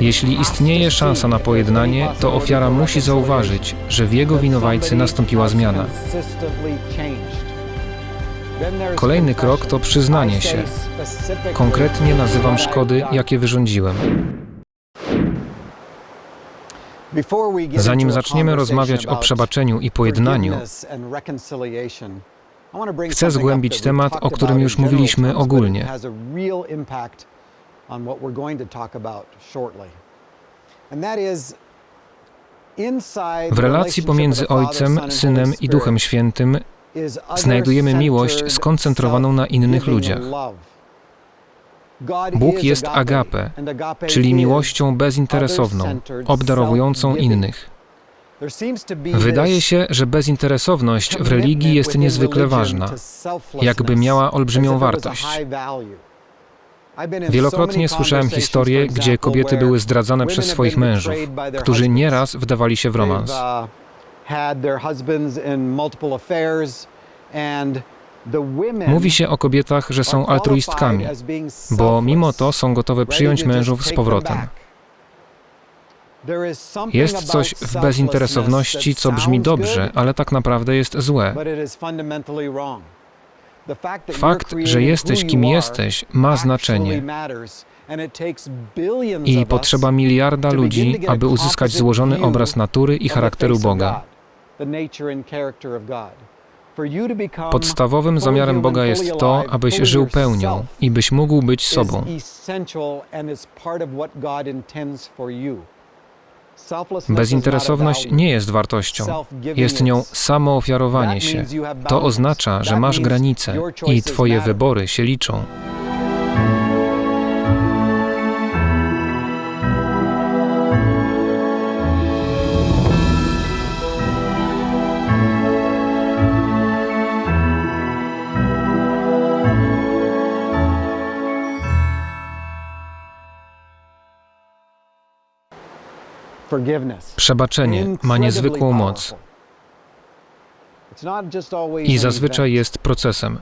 Jeśli istnieje szansa na pojednanie, to ofiara musi zauważyć, że w jego winowajcy nastąpiła zmiana. Kolejny krok to przyznanie się. Konkretnie nazywam szkody, jakie wyrządziłem. Zanim zaczniemy rozmawiać o przebaczeniu i pojednaniu, Chcę zgłębić temat, o którym już mówiliśmy ogólnie. W relacji pomiędzy Ojcem, Synem i Duchem Świętym znajdujemy miłość skoncentrowaną na innych ludziach. Bóg jest agape, czyli miłością bezinteresowną, obdarowującą innych. Wydaje się, że bezinteresowność w religii jest niezwykle ważna, jakby miała olbrzymią wartość. Wielokrotnie słyszałem historie, gdzie kobiety były zdradzane przez swoich mężów, którzy nieraz wdawali się w romans. Mówi się o kobietach, że są altruistkami, bo mimo to są gotowe przyjąć mężów z powrotem. Jest coś w bezinteresowności, co brzmi dobrze, ale tak naprawdę jest złe. Fakt, że jesteś kim jesteś, ma znaczenie. I potrzeba miliarda ludzi, aby uzyskać złożony obraz natury i charakteru Boga. Podstawowym zamiarem Boga jest to, abyś żył pełnią i byś mógł być sobą. Bezinteresowność nie jest wartością, jest nią samoofiarowanie się. To oznacza, że masz granice i Twoje wybory się liczą. Przebaczenie ma niezwykłą moc. I zazwyczaj jest procesem.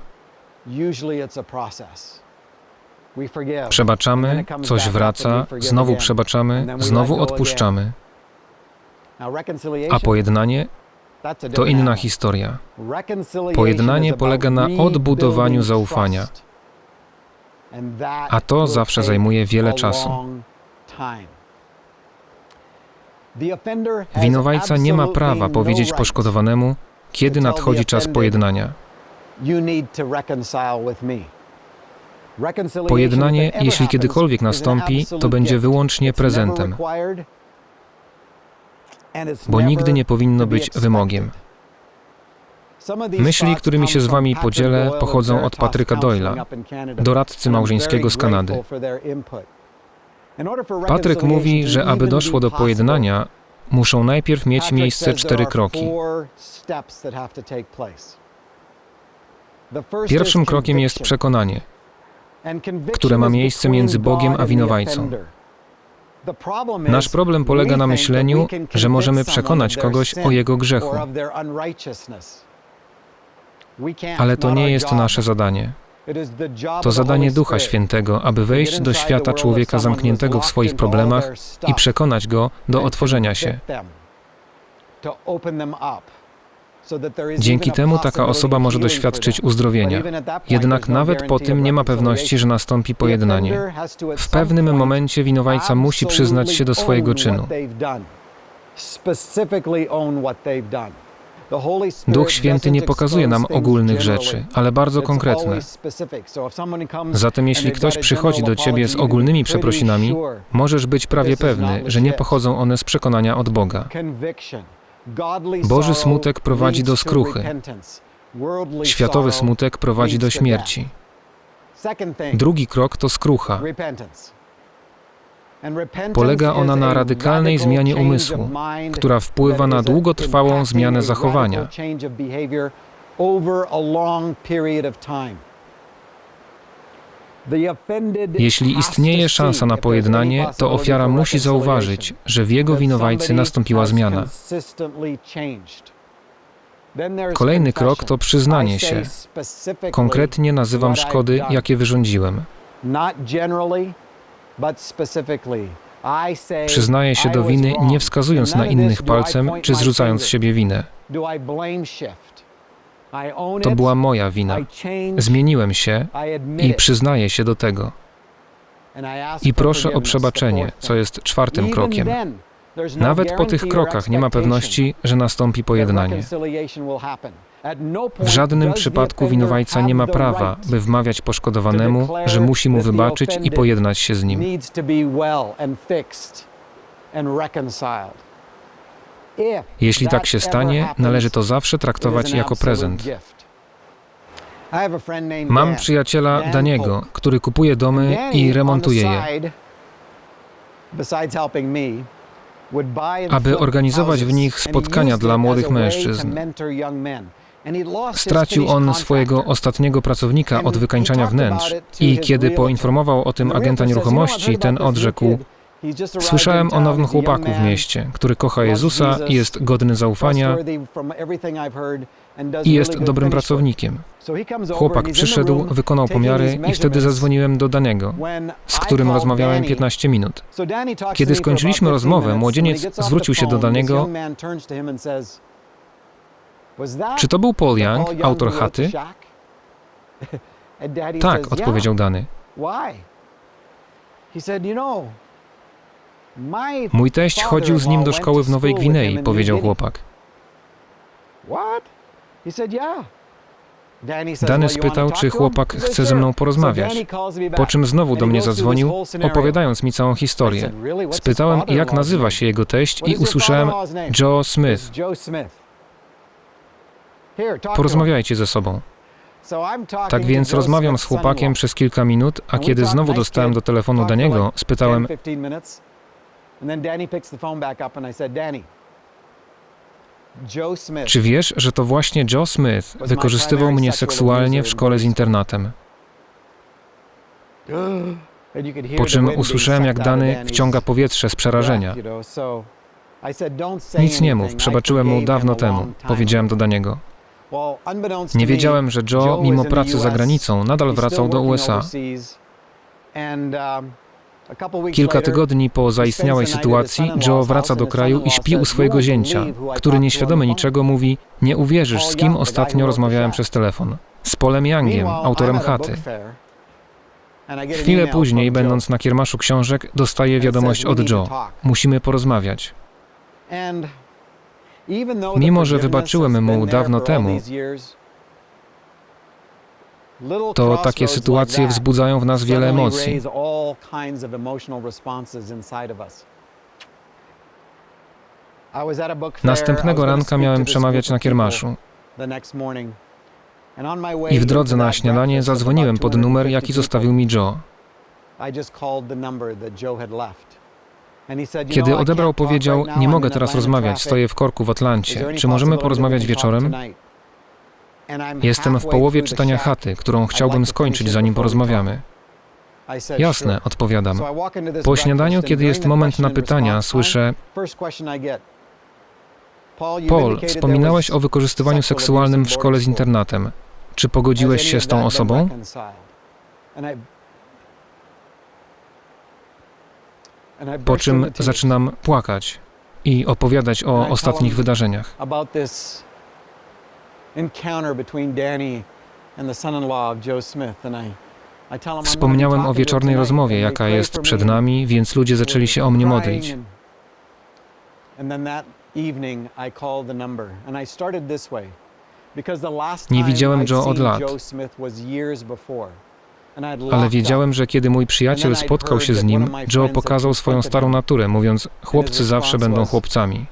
Przebaczamy, coś wraca, znowu przebaczamy, znowu odpuszczamy. A pojednanie to inna historia. Pojednanie polega na odbudowaniu zaufania, a to zawsze zajmuje wiele czasu. Winowajca nie ma prawa powiedzieć poszkodowanemu, kiedy nadchodzi czas pojednania. Pojednanie, jeśli kiedykolwiek nastąpi, to będzie wyłącznie prezentem, bo nigdy nie powinno być wymogiem. Myśli, którymi się z Wami podzielę, pochodzą od Patryka Doyla, doradcy małżeńskiego z Kanady. Patryk mówi, że aby doszło do pojednania, muszą najpierw mieć miejsce cztery kroki. Pierwszym krokiem jest przekonanie, które ma miejsce między Bogiem a winowajcą. Nasz problem polega na myśleniu, że możemy przekonać kogoś o jego grzechu. Ale to nie jest nasze zadanie. To zadanie Ducha Świętego, aby wejść do świata człowieka zamkniętego w swoich problemach i przekonać go do otworzenia się. Dzięki temu taka osoba może doświadczyć uzdrowienia. Jednak nawet po tym nie ma pewności, że nastąpi pojednanie. W pewnym momencie winowajca musi przyznać się do swojego czynu. Duch Święty nie pokazuje nam ogólnych rzeczy, ale bardzo konkretne. Zatem jeśli ktoś przychodzi do Ciebie z ogólnymi przeprosinami, możesz być prawie pewny, że nie pochodzą one z przekonania od Boga. Boży smutek prowadzi do skruchy. Światowy smutek prowadzi do śmierci. Drugi krok to skrucha. Polega ona na radykalnej zmianie umysłu, która wpływa na długotrwałą zmianę zachowania. Jeśli istnieje szansa na pojednanie, to ofiara musi zauważyć, że w jego winowajcy nastąpiła zmiana. Kolejny krok to przyznanie się. Konkretnie nazywam szkody, jakie wyrządziłem. Przyznaję się do winy, nie wskazując na innych palcem, czy zrzucając z siebie winę. To była moja wina. Zmieniłem się i przyznaję się do tego. I proszę o przebaczenie, co jest czwartym krokiem. Nawet po tych krokach nie ma pewności, że nastąpi pojednanie. W żadnym przypadku winowajca nie ma prawa, by wmawiać poszkodowanemu, że musi mu wybaczyć i pojednać się z nim. Jeśli tak się stanie, należy to zawsze traktować jako prezent. Mam przyjaciela Daniego, który kupuje domy i remontuje je. aby organizować w nich spotkania dla młodych mężczyzn. Stracił on swojego ostatniego pracownika od wykańczania wnętrz i kiedy poinformował o tym agenta nieruchomości, ten odrzekł: Słyszałem o nowym chłopaku w mieście, który kocha Jezusa i jest godny zaufania i jest dobrym pracownikiem. Chłopak przyszedł, wykonał pomiary i wtedy zadzwoniłem do Daniego, z którym rozmawiałem 15 minut. Kiedy skończyliśmy rozmowę, młodzieniec zwrócił się do Daniego. Czy to był Paul Young, autor chaty? Tak, odpowiedział Dany. Mój teść chodził z nim do szkoły w Nowej Gwinei, powiedział chłopak. Dany spytał, czy chłopak chce ze mną porozmawiać, po czym znowu do mnie zadzwonił, opowiadając mi całą historię. Spytałem, jak nazywa się jego teść i usłyszałem Joe Smith. Porozmawiajcie ze sobą. Tak więc rozmawiam z chłopakiem przez kilka minut, a kiedy znowu dostałem do telefonu Daniego, spytałem, czy wiesz, że to właśnie Joe Smith wykorzystywał mnie seksualnie w szkole z internatem? Po czym usłyszałem, jak Dany wciąga powietrze z przerażenia. Nic nie mów, przebaczyłem mu dawno temu, powiedziałem do Daniego. Nie wiedziałem, że Joe, mimo pracy za granicą, nadal wracał do USA. Kilka tygodni po zaistniałej sytuacji, Joe wraca do kraju i śpi u swojego zięcia, który nieświadomy niczego mówi: Nie uwierzysz, z kim ostatnio rozmawiałem przez telefon. Z Polem Youngiem, autorem chaty. Chwilę później, będąc na kiermaszu książek, dostaję wiadomość od Joe. Musimy porozmawiać. Mimo, że wybaczyłem mu dawno temu, To takie sytuacje wzbudzają w nas wiele emocji. Następnego ranka miałem przemawiać na kiermaszu. I w drodze na śniadanie zadzwoniłem pod numer, jaki zostawił mi Joe. Kiedy odebrał, powiedział: Nie mogę teraz rozmawiać, stoję w korku w Atlancie. Czy możemy porozmawiać wieczorem? Jestem w połowie czytania chaty, którą chciałbym skończyć, zanim porozmawiamy. Jasne, odpowiadam. Po śniadaniu, kiedy jest moment na pytania, słyszę: Paul, wspominałeś o wykorzystywaniu seksualnym w szkole z internatem. Czy pogodziłeś się z tą osobą? Po czym zaczynam płakać i opowiadać o ostatnich wydarzeniach. Wspomniałem o wieczornej rozmowie, jaka jest przed nami, więc ludzie zaczęli się o mnie modlić. Nie widziałem I'd Joe od lat. Ale wiedziałem, że kiedy mój przyjaciel spotkał się z nim, Joe pokazał swoją starą naturę, mówiąc: Chłopcy zawsze będą chłopcami.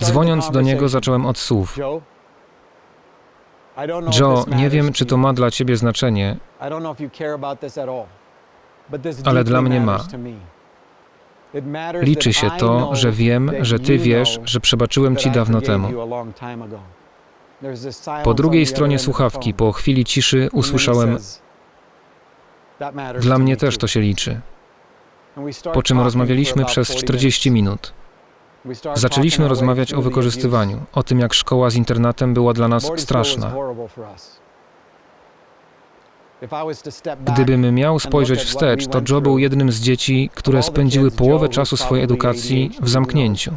Dzwoniąc do niego, zacząłem od słów: Joe, nie wiem, czy to ma dla ciebie znaczenie, Ale dla mnie ma. liczy się to, że wiem, że ty wiesz, że przebaczyłem ci dawno temu. Po drugiej stronie słuchawki, po chwili ciszy, usłyszałem: says, "That matters Dla mnie też too." to się liczy. Po czym rozmawialiśmy przez 40 40 minut. Zaczęliśmy rozmawiać o wykorzystywaniu, o tym, jak szkoła z internatem była dla nas straszna. Gdybym miał spojrzeć wstecz, to Joe był jednym z dzieci, które spędziły połowę czasu swojej edukacji w zamknięciu.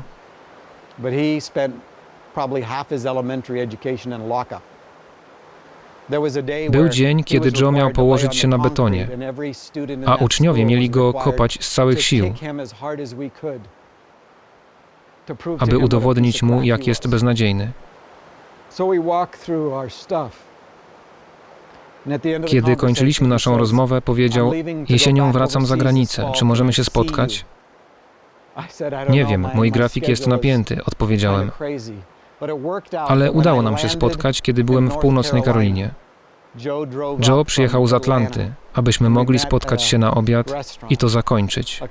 Był dzień, kiedy Joe miał położyć się na betonie, a uczniowie mieli go kopać z całych sił, aby udowodnić mu, jak jest beznadziejny. Kiedy kończyliśmy naszą rozmowę, powiedział: "I'm leaving to go Jesienią wracam za granicę. Czy możemy się Can I see you?" spotkać? I said, "I don't Nie wiem, mój grafik jest napięty, odpowiedziałem. Crazy." But it worked out Ale udało nam się spotkać, kiedy byłem w północnej Karolinie. Joe przyjechał z Atlanty, abyśmy mogli spotkać się na obiad i to zakończyć.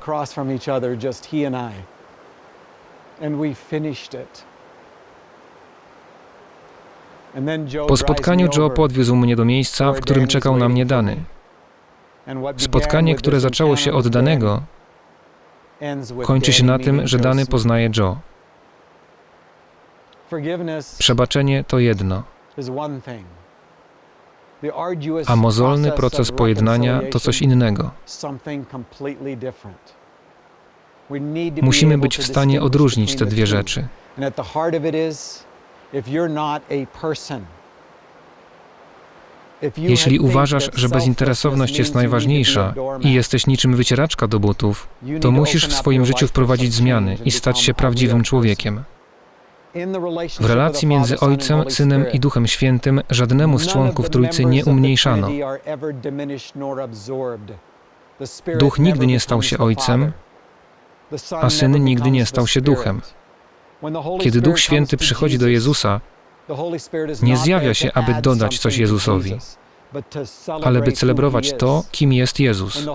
Po spotkaniu Joe podwiózł mnie do miejsca, w którym czekał na mnie Dany. Spotkanie, które zaczęło się od Danego, kończy się na tym, że Dany poznaje Joe. Przebaczenie to jedno, a mozolny proces pojednania to coś innego. Musimy być w stanie odróżnić te dwie rzeczy. Jeśli uważasz, że bezinteresowność jest najważniejsza i jesteś niczym wycieraczka do butów, to musisz w swoim życiu wprowadzić zmiany i stać się prawdziwym człowiekiem. W relacji między Ojcem, Synem i Duchem Świętym żadnemu z członków Trójcy nie umniejszano. Duch nigdy nie stał się Ojcem, a Syn nigdy nie stał się. Duchem. Kiedy Duch Święty przychodzi do Jezusa, nie zjawia się, aby dodać coś Jezusowi, ale by celebrować to, kim jest Jezus.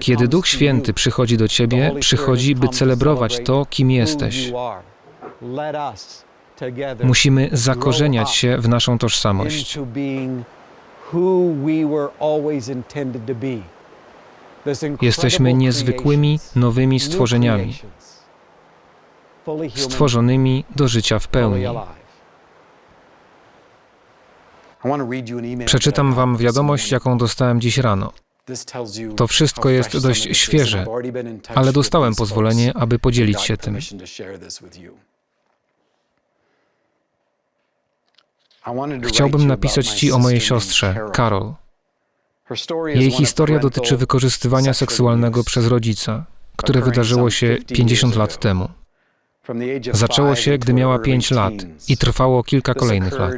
Kiedy Duch Święty przychodzi do Ciebie, przychodzi, by celebrować to, kim jesteś. Musimy zakorzeniać się w naszą tożsamość. Jesteśmy niezwykłymi, nowymi stworzeniami, stworzonymi do życia w pełni. Przeczytam Wam wiadomość, jaką dostałem dziś rano. To wszystko jest dość świeże, ale dostałem pozwolenie, aby podzielić się tym. Chciałbym napisać Ci o mojej siostrze, Carol. Jej historia dotyczy wykorzystywania seksualnego przez rodzica, które wydarzyło się 50 50 years lat temu. Zaczęło się, gdy miała her 5 early lat i trwało kilka kolejnych lat.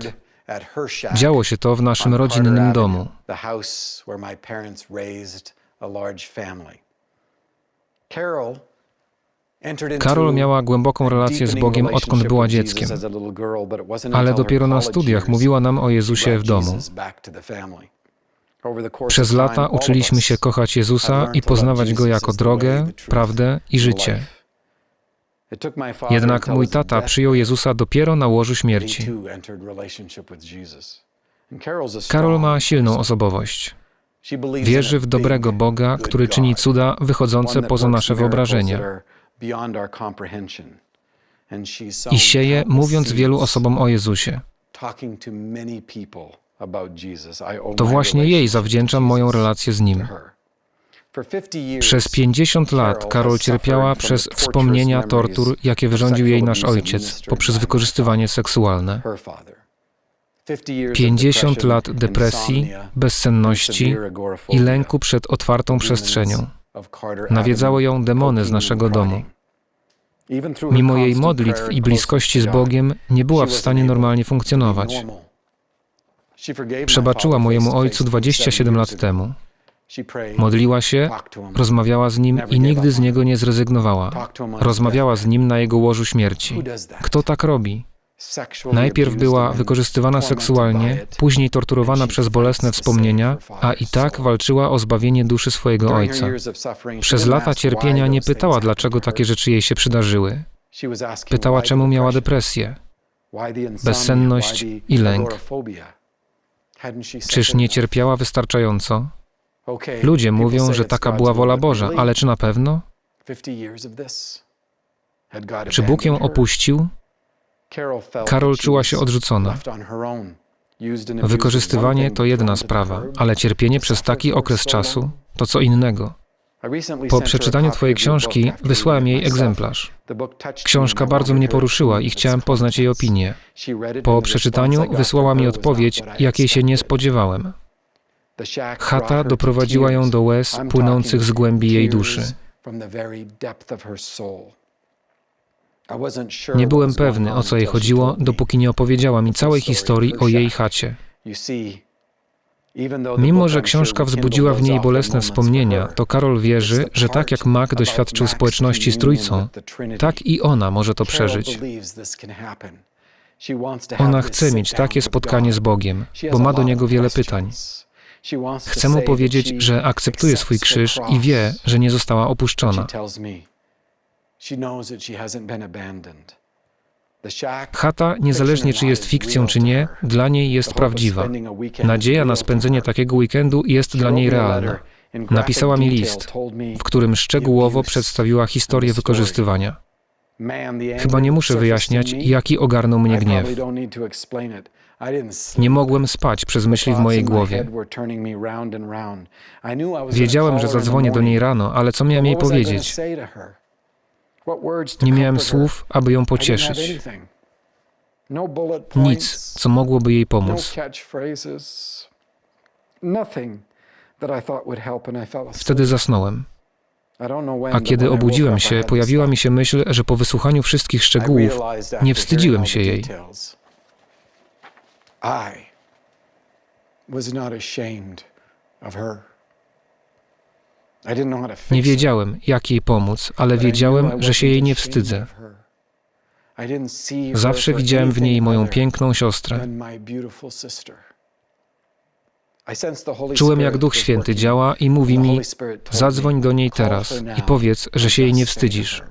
Działo się to w naszym rodzinnym domu. Carol Karol miała głęboką relację z Bogiem, odkąd była dzieckiem, ale dopiero na studiach mówiła nam o Jezusie w domu. Przez lata uczyliśmy się kochać Jezusa i poznawać Go jako drogę, prawdę i życie. Jednak mój tata przyjął Jezusa dopiero na łożu śmierci. Karol ma silną osobowość. Wierzy w dobrego Boga, który czyni cuda wychodzące poza nasze miracles i sieje, mówiąc wielu osobom o Jezusie. to właśnie jej zawdzięczam moją relację z Nim. her. For 50 years, Przez 50 lat Karol cierpiała przez wspomnienia tortur, jakie wyrządził jej nasz ojciec poprzez wykorzystywanie seksualne. her father. 50 years of 50 depression, lat depresji, bezsenności i lęku przed otwartą przestrzenią. Nawiedzały ją demony z naszego domu. Mimo jej modlitw i bliskości z Bogiem nie była w stanie normalnie funkcjonować. Przebaczyła mojemu ojcu face 27 lat temu. Modliła się, rozmawiała z nim i nigdy z niego nie zrezygnowała. Rozmawiała z nim na jego łożu śmierci. Kto tak robi? Najpierw była wykorzystywana seksualnie, później torturowana przez bolesne wspomnienia, a i tak walczyła o zbawienie duszy swojego ojca. Przez lata cierpienia nie pytała, dlaczego takie rzeczy jej się przydarzyły. Pytała, czemu miała depresję. bezsenność i lęk. Czyż nie cierpiała wystarczająco? Ludzie mówią, że taka była wola Boża, ale czy na pewno? 50 years of this? Had God Czy Bóg ją opuścił? Karol czuła się odrzucona. Wykorzystywanie to jedna sprawa, ale cierpienie przez taki okres czasu to co innego. Po przeczytaniu Twojej książki wysłałem jej egzemplarz. Książka bardzo mnie poruszyła i chciałem poznać jej opinię. Po przeczytaniu wysłała mi odpowiedź, jakiej się nie spodziewałem. Chata doprowadziła ją do łez płynących z głębi jej duszy. Nie byłem pewny, o co jej chodziło, dopóki nie opowiedziała mi całej historii o jej chacie. Mimo, że książka wzbudziła w niej bolesne wspomnienia, to Karol wierzy, że tak jak Mac doświadczył społeczności z Trójcą, tak i ona może to przeżyć. Ona chce mieć takie spotkanie z Bogiem, bo ma do Niego wiele pytań. Chce Mu powiedzieć, że akceptuje swój krzyż i wie, że nie została opuszczona. Chata, niezależnie czy jest fikcją czy nie, dla niej jest prawdziwa. Nadzieja na spędzenie takiego weekendu jest dla niej realna. Napisała mi list, w którym szczegółowo przedstawiła historię wykorzystywania. Chyba nie muszę wyjaśniać, jaki ogarnął mnie gniew. Nie mogłem spać przez myśli w mojej głowie. Wiedziałem, że zadzwonię do niej rano, ale co miałem jej powiedzieć? Nie miałem słów, aby ją pocieszyć. Nic, co mogłoby jej pomóc. Wtedy zasnąłem. A kiedy obudziłem się, pojawiła mi się myśl, że po wysłuchaniu wszystkich szczegółów nie wstydziłem się jej. Nie wiedziałem, jak jej pomóc, ale wiedziałem, że się jej nie wstydzę. Zawsze widziałem w niej moją piękną siostrę. Czułem, jak Duch Święty działa i mówi mi: zadzwoń do niej teraz i powiedz, że się jej nie wstydzisz.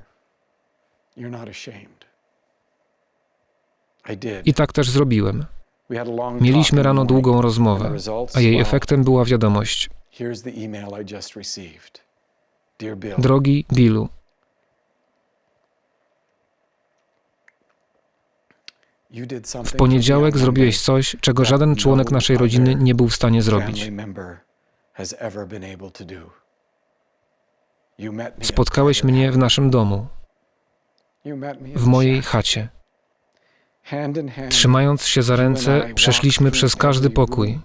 I tak też zrobiłem. Mieliśmy rano długą rozmowę, a jej efektem była wiadomość. Drogi Billu, w poniedziałek zrobiłeś coś, czego żaden członek naszej rodziny nie był w stanie zrobić. Spotkałeś mnie w naszym domu, w mojej chacie. Trzymając się za ręce, przeszliśmy przez każdy pokój.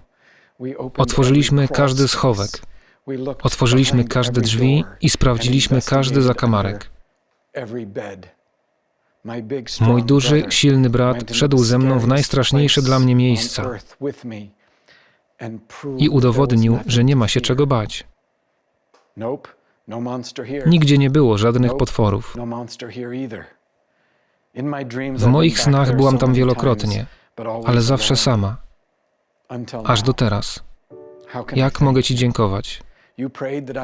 Otworzyliśmy każdy schowek. Otworzyliśmy każde drzwi i sprawdziliśmy każdy zakamarek. Mój duży, silny brat wszedł ze mną w najstraszniejsze dla mnie miejsca i udowodnił, że nie ma się czego bać. Nigdzie nie było żadnych potworów. W moich snach byłam tam wielokrotnie, ale zawsze sama, aż do teraz. Jak mogę Ci dziękować?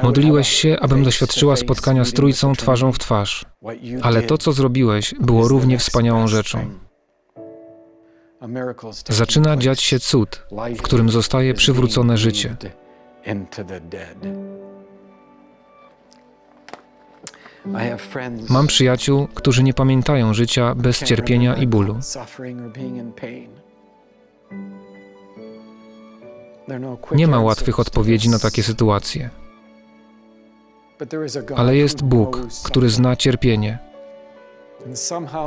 Modliłeś się, abym doświadczyła spotkania z Trójcą twarzą w twarz, ale to, co zrobiłeś, było równie wspaniałą rzeczą. Zaczyna dziać się cud, w którym zostaje przywrócone życie. Mam przyjaciół, którzy nie pamiętają życia bez cierpienia i bólu. Nie ma łatwych odpowiedzi na takie sytuacje, ale jest Bóg, który zna cierpienie.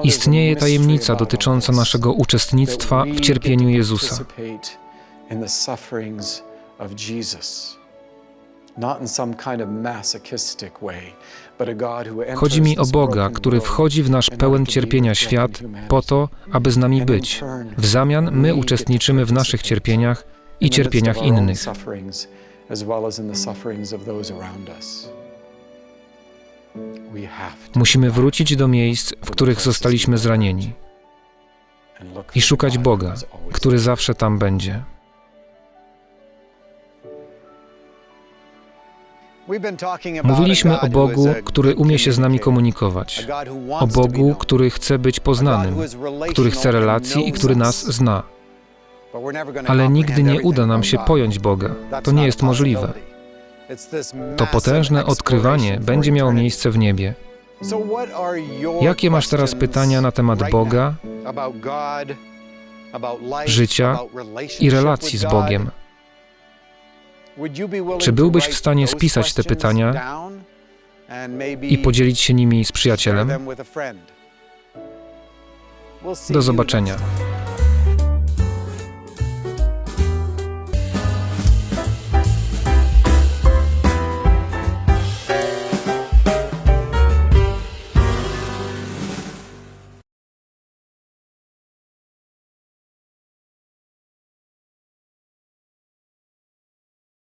Istnieje tajemnica dotycząca naszego uczestnictwa w cierpieniu Jezusa. Chodzi mi o Boga, który wchodzi w nasz pełen cierpienia świat po to, aby z nami być. W zamian my uczestniczymy w naszych cierpieniach i cierpieniach innych. Musimy wrócić do miejsc, w których zostaliśmy zranieni i szukać Boga, który zawsze tam będzie. Mówiliśmy o Bogu, który umie się z nami komunikować, o Bogu, który chce być poznanym, który chce relacji i który nas zna ale nigdy nie uda nam się pojąć Boga. To nie jest możliwe. To potężne odkrywanie będzie miało miejsce w niebie. Jakie masz teraz pytania na temat Boga, życia i relacji z Bogiem? Czy byłbyś w stanie spisać te pytania i podzielić się nimi z przyjacielem? Do zobaczenia.